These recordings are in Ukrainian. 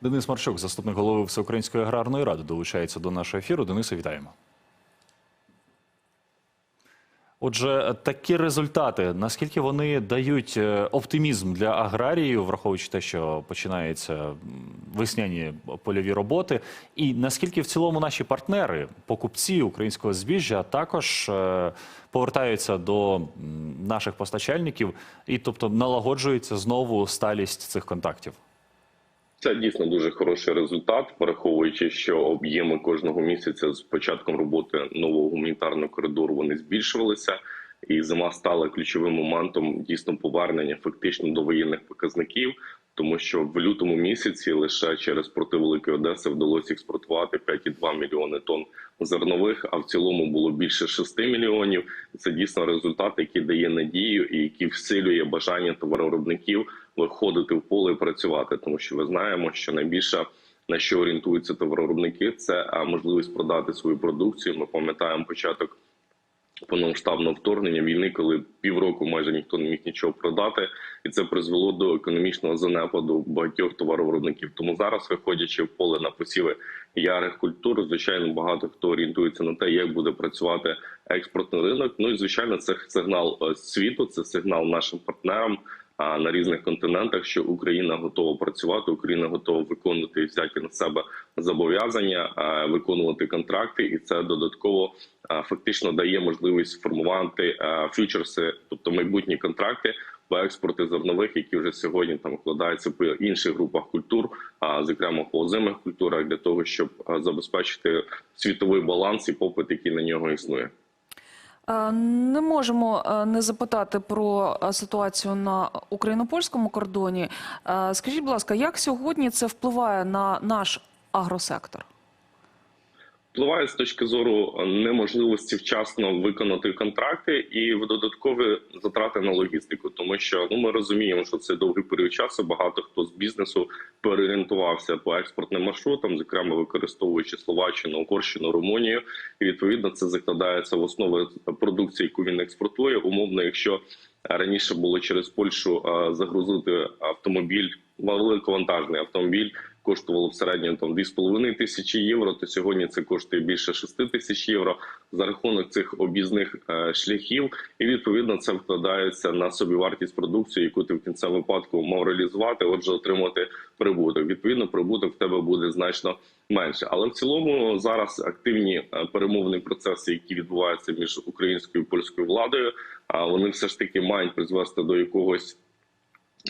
Денис Марчук, заступник голови Всеукраїнської аграрної ради, долучається до нашого ефіру. Денисе, вітаємо. Отже, такі результати, наскільки вони дають е, оптимізм для аграріїв, враховуючи те, що починаються весняні польові роботи, і наскільки в цілому наші партнери, покупці українського збіжжя, також е, повертаються до наших постачальників, і тобто налагоджується знову сталість цих контактів. Це дійсно дуже хороший результат, враховуючи, що об'єми кожного місяця з початком роботи нового гуманітарного коридору вони збільшувалися, і зима стала ключовим моментом дійсно повернення фактично до воєнних показників. Тому що в лютому місяці лише через порти Великої Одеси вдалося експортувати 5,2 мільйони тонн зернових, а в цілому було більше 6 мільйонів. Це дійсно результат, який дає надію і який всилює бажання товаровиробників виходити в поле і працювати. Тому що ми знаємо, що найбільше на що орієнтуються товаровиробники, це можливість продати свою продукцію. Ми пам'ятаємо початок повномасштабного вторгнення війни, коли півроку майже ніхто не міг нічого продати, і це призвело до економічного занепаду багатьох товаровиробників. Тому зараз, виходячи в поле на посіви ярих культур, звичайно, багато хто орієнтується на те, як буде працювати експортний ринок. Ну і звичайно, це сигнал е, світу, це сигнал нашим партнерам. На різних континентах, що Україна готова працювати, Україна готова виконувати взяті на себе зобов'язання, виконувати контракти, і це додатково фактично дає можливість формувати фьючерси, тобто майбутні контракти по експорту зернових, які вже сьогодні там вкладаються по інших групах культур, а зокрема по озимих культурах, для того, щоб забезпечити світовий баланс і попит, який на нього існує. Е, Не можемо е, не запитати про е, ситуацію на україно-польському кордоні. Е, Скажіть, будь ласка, як сьогодні це впливає на наш агросектор? Впливає з точки зору неможливості вчасно виконати контракти і в додаткові затрати на логістику, тому що ну ми розуміємо, що це довгий період часу. Багато хто з бізнесу переорієнтувався по експортним маршрутам, зокрема використовуючи Словаччину, Угорщину, Румунію, і відповідно це закладається в основи продукції, яку він експортує. Умовно, якщо раніше було через Польщу загрузити автомобіль, великовантажний автомобіль коштувало в середньому там 2,5 тисячі євро. То сьогодні це коштує більше 6 тисяч євро за рахунок цих об'їзних е, шляхів, і відповідно це вкладається на собівартість продукції, яку ти в кінцевому випадку мав реалізувати, отже, отримати прибуток. Відповідно, прибуток в тебе буде значно менше. Але в цілому зараз активні е, перемовні процеси, які відбуваються між українською і польською владою, а вони все ж таки мають призвести до якогось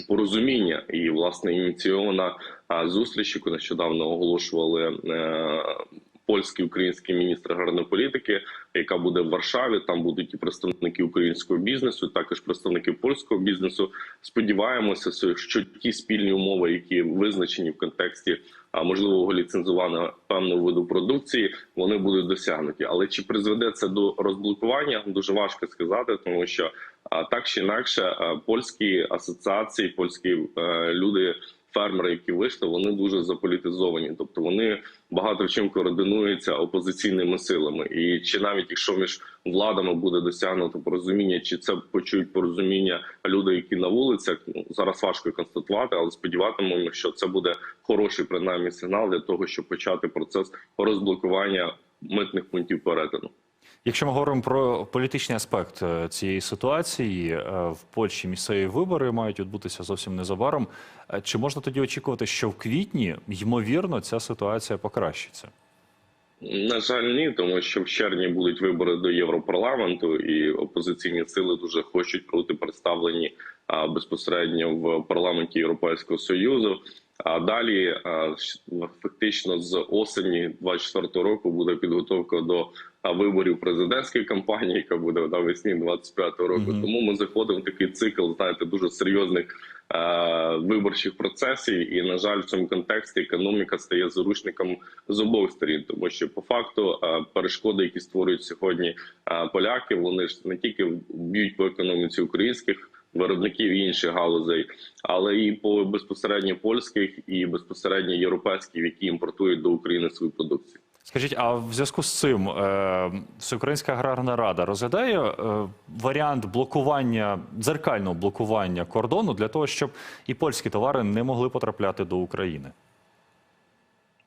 порозуміння і власне ініційована зустріч, яку нещодавно оголошували е, польський український міністр аграрної політики, яка буде в Варшаві. Там будуть і представники українського бізнесу, також представники польського бізнесу. Сподіваємося, що ті спільні умови, які визначені в контексті можливого ліцензування певного виду продукції, вони будуть досягнуті. Але чи призведе це до розблокування? Дуже важко сказати, тому що так чи інакше, польські асоціації, польські е, люди. Фермери, які вийшли, вони дуже заполітизовані, тобто вони багато чим координуються опозиційними силами. І чи навіть якщо між владами буде досягнуто порозуміння, чи це почують порозуміння люди, які на вулицях, ну зараз важко констатувати, але сподіватимемо, що це буде хороший принаймні сигнал для того, щоб почати процес розблокування митних пунктів перетину. Якщо ми говоримо про політичний аспект е, цієї ситуації, е, в Польщі місцеві вибори мають відбутися зовсім незабаром. Е, Чи можна тоді очікувати, що в квітні ймовірно ця ситуація покращиться? На жаль, ні, тому що в червні будуть вибори до Європарламенту, і опозиційні сили дуже хочуть бути представлені безпосередньо в парламенті Європейського союзу. А далі фактично з осені 24 року буде підготовка до виборів президентської кампанії, яка буде навесні 25 року. Мгм. Тому ми заходимо в такий цикл, знаєте, дуже серйозних е, виборчих процесів. І на жаль, в цьому контексті економіка стає заручником з обох сторін, тому що по факту е, перешкоди, які створюють сьогодні е, поляки, вони ж не тільки б'ють по економіці українських. Виробників і інших галузей, але і по безпосередньо польських і безпосередньо європейських, які імпортують до України свою продукцію. Скажіть, а в зв'язку з цим е, Всеукраїнська аграрна рада розглядає е, варіант блокування дзеркального блокування кордону для того, щоб і польські товари не могли потрапляти до України?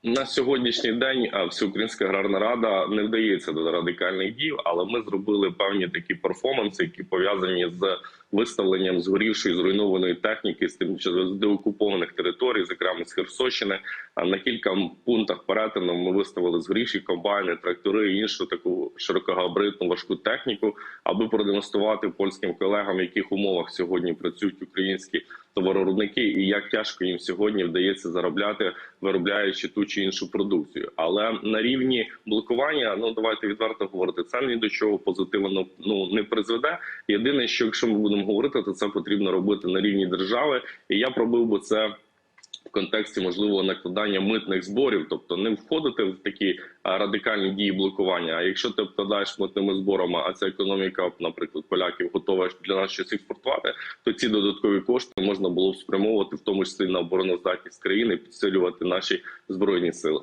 На сьогоднішній день а, Всеукраїнська аграрна рада не вдається до радикальних дій, але ми зробили певні такі перформанси, які пов'язані з виставленням згорівшої зруйнованої техніки з тим з деокупованих територій, зокрема з Херсонщини. А на кілька пунктах перетину ми виставили згорівші комбайни, трактори і іншу таку широкогабаритну важку техніку, аби продемонструвати польським колегам, в яких умовах сьогодні працюють українські товаровиробники, і як тяжко їм сьогодні вдається заробляти, виробляючи ту чи іншу продукцію. Але на рівні блокування, ну давайте відверто говорити, це ні до чого позитивно ну не призведе. Єдине, що якщо ми будемо говорити, то це потрібно робити на рівні держави, і я пробив би це. Контексті можливого накладання митних зборів, тобто не входити в такі радикальні дії блокування. А якщо ти обкладаєш митними зборами, а ця економіка, наприклад, поляків готова для нас щось експортувати, то ці додаткові кошти можна було б спрямовувати, в тому числі на обороноздатність країни, підсилювати наші збройні сили.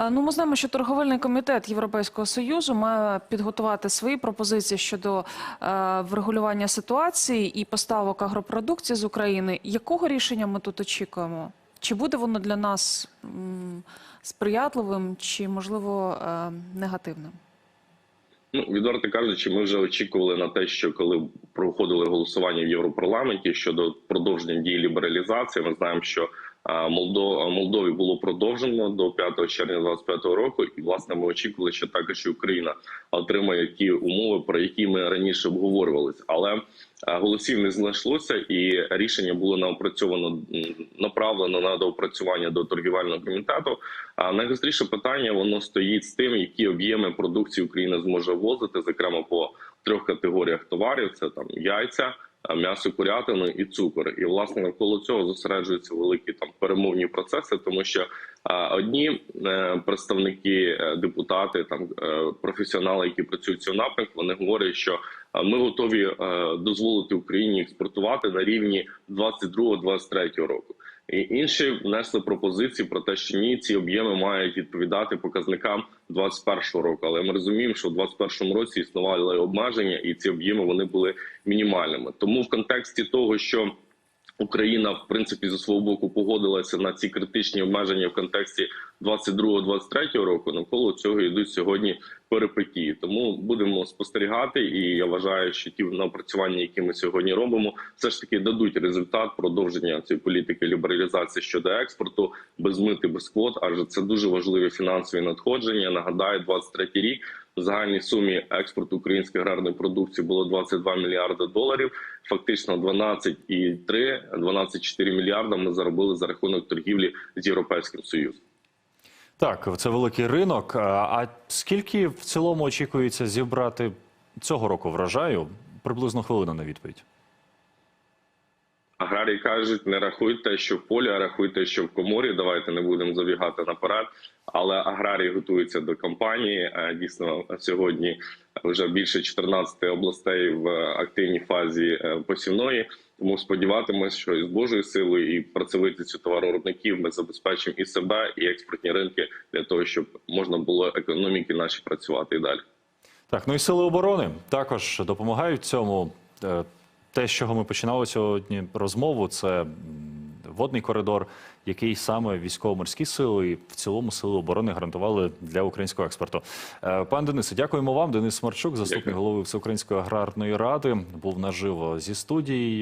Ну, ми знаємо, що торговельний комітет Європейського союзу має підготувати свої пропозиції щодо е, врегулювання ситуації і поставок агропродукції з України. Якого рішення ми тут очікуємо? Чи буде воно для нас м, сприятливим, чи можливо е, негативним? Ну, відверто кажучи, ми вже очікували на те, що коли проходили голосування в Європарламенті щодо продовження дії лібералізації, ми знаємо, що Молдові було продовжено до 5 червня 2025 року, і власне ми очікували, що також Україна отримає ті умови, про які ми раніше обговорювалися. Але голосів не знайшлося, і рішення було напрацьовано м, направлено на доопрацювання до торгівельного комітету. А найгостріше питання воно стоїть з тим, які об'єми продукції Україна зможе ввозити, зокрема по трьох категоріях товарів: це там яйця, м'ясо, курятину і цукор. І власне навколо цього зосереджуються великі там перемовні процеси, тому що а, одні е, представники, е, депутати, там е, професіонали, які працюють в напрямку, вони говорять, що ми готові е, дозволити Україні експортувати на рівні 22-23 року. І інші внесли пропозиції про те, що ні, ці об'єми мають відповідати показникам 21 року. Але ми розуміємо, що в 21 році існували обмеження, і ці об'єми вони були мінімальними. Тому в контексті того, що Україна в принципі зі свого боку погодилася на ці критичні обмеження в контексті 22-23 року. Навколо цього йдуть сьогодні перипетії. Тому будемо спостерігати. І я вважаю, що ті напрацювання, які ми сьогодні робимо, все ж таки дадуть результат продовження цієї політики лібералізації щодо експорту, без мити, без квот. Адже це дуже важливі фінансові надходження. Нагадаю, 23 рік. В загальній сумі експорту української аграрної продукції було 22 мільярди доларів. Фактично 12,3, 12,4 мільярда ми заробили за рахунок торгівлі з європейським союзом. Так, це великий ринок. А скільки в цілому очікується зібрати цього року врожаю? Приблизно хвилина на відповідь. Аграрії кажуть, не рахуйте, що в полі, а рахуйте, що в коморі. Давайте не будемо забігати наперед. Але аграрії готуються до кампанії. Е, Дійсно, сьогодні вже більше 14 областей в активній фазі е, посівної. Тому сподіватимось, що із Божою силою і працьовитістю товаровиробників ми забезпечимо і себе, і експортні ринки для того, щоб можна було економіки наші працювати і далі. Так, ну і сили оборони також допомагають цьому. Те, з чого ми починали сьогодні розмову, це водний коридор, який саме військово-морські сили і в цілому сили оборони гарантували для українського експорту. Е, Пан Денисе, дякуємо вам. Денис Смарчук, заступник Дякую. голови Всеукраїнської аграрної ради, був наживо зі студією.